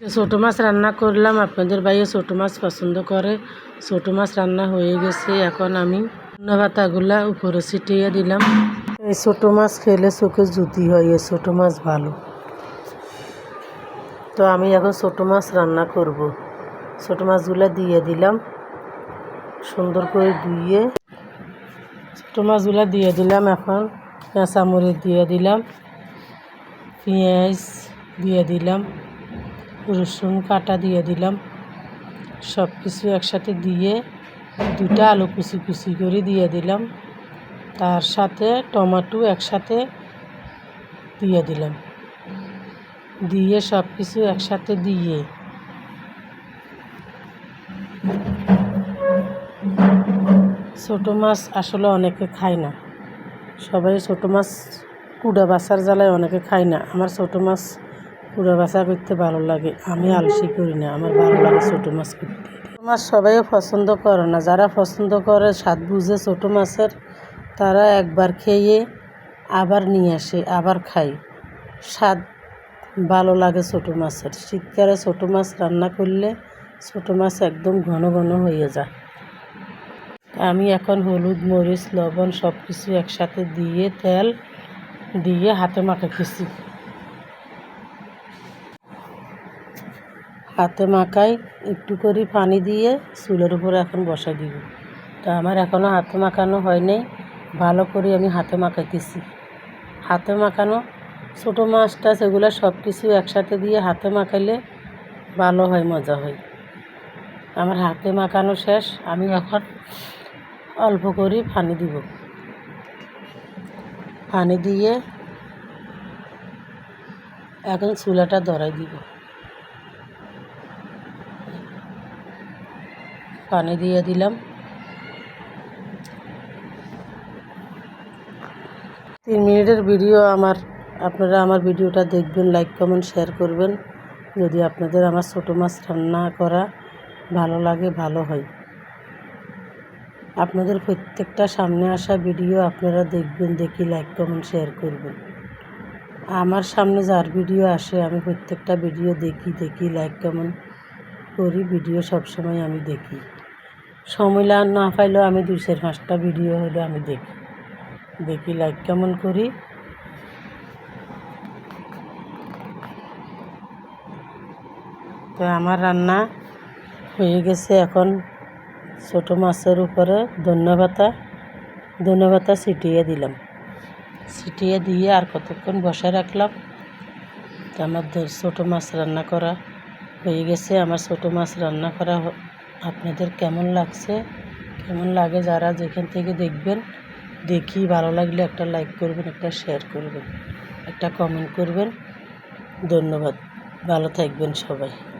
ছোটো মাছ রান্না করলাম, আপনাদের বাইরে ছোটো মাছ পছন্দ করে। ছোটো মাছ রান্না হয়ে গেছে, এখন আমি পাতাগুলা উপরে ছিটিয়ে দিলাম। এই ছোটো মাছ খেলে চোখে জুতি হয়, এই ছোটো মাছ ভালো। তো আমি এখন ছোটো মাছ রান্না করব। ছোটো মাছগুলো দিয়ে দিলাম, সুন্দর করে ধুয়ে। ছোটো মাছগুলো দিয়ে দিলাম এখন, কাঁচামরিচ দিয়ে দিলাম, পেঁয়াজ দিয়ে দিলাম। রসুন কাটা দিয়ে দিলাম। সব কিছু একসাথে দিয়ে দুটা আলু কুচি কুচি করে দিয়ে দিলাম। তার সাথে টমাটো একসাথে দিয়ে দিলাম। দিয়ে সব কিছু একসাথে দিয়ে ছোটো মাছ আসলে অনেকে খায় না। সবাই ছোটো মাছ কুড়া বাছার জ্বালায় অনেকে খায় না। আমার ছোটো মাছ কুড়া বাছা করতে ভালো লাগে, আমি আলসি করি না, আমার ভালো লাগে ছোটো মাছ করতে মাছ সবাই পছন্দ করে না, যারা পছন্দ করে স্বাদ বুঝে ছোটো মাছের, তারা একবার খেয়ে আবার নিয়ে আসে, আবার খাই স্বাদ ভালো লাগে ছোটো মাছের, শীতকালে ছোটো মাছ রান্না করলে ছোটো মাছ একদম ঘন ঘন হয়ে যায়। আমি এখন হলুদ, মরিচ, লবণ সব কিছু একসাথে দিয়ে তেল দিয়ে হাতে মাখাইতেছি। হাতে মাখাই, একটু করে পানি দিয়ে চুলের উপরে এখন বসাই দিব। তা আমার এখনও হাতে মাখানো হয় নাই, ভালো করে আমি হাতে মাখাইতেছি। হাতে মাখানো, ছোটো মাছ টাছ এগুলো সব কিছু একসাথে দিয়ে হাতে মাখাইলে ভালো হয়, মজা হয়। আমার হাতে মাখানো শেষ, আমি এখন অল্প করে পানি দিব। পানি দিয়ে এখন চুলাটা ধরাই দিব। পানি দিয়ে দিলাম। তিন মিনিটের ভিডিও আমার, আপনারা আমার ভিডিওটা দেখবেন লাইক কমেন্ট শেয়ার করবেন। যদি আপনাদের আমার ছোটো মাছ রান্না করা ভালো লাগে, ভালো হয়। আপনাদের প্রত্যেকটা সামনে আসা ভিডিও আপনারা দেখবেন, দেখি লাইক কমেন্ট শেয়ার করবেন। আমার সামনে যার ভিডিও আসে, আমি প্রত্যেকটা ভিডিও দেখি দেখি লাইক কমেন্ট করি। ভিডিও সবসময় আমি দেখি। সময় না পাইলেও আমি দুই চার পাঁচটা ভিডিও হলে আমি দেখি। দেখি লাইক কেমন করি। তো আমার রান্না হয়ে গেছে এখন ছোটো মাছের উপরে ধন্যবাতা ধন্যবাতা ছিটিয়ে দিলাম। ছিটিয়ে দিয়ে আর কতক্ষণ বসায় রাখলাম? তো আমার ছোটো মাছ রান্না করা হয়ে গেছে। আমার ছোটো মাছ রান্না করা আপনাদের কেমন লাগছে? কেমন লাগে যারা যেখান থেকে দেখবেন, দেখি ভালো লাগলে একটা লাইক করবেন, একটা শেয়ার করবেন, একটা কমেন্ট করবেন। ধন্যবাদ। ভালো থাকবেন সবাই।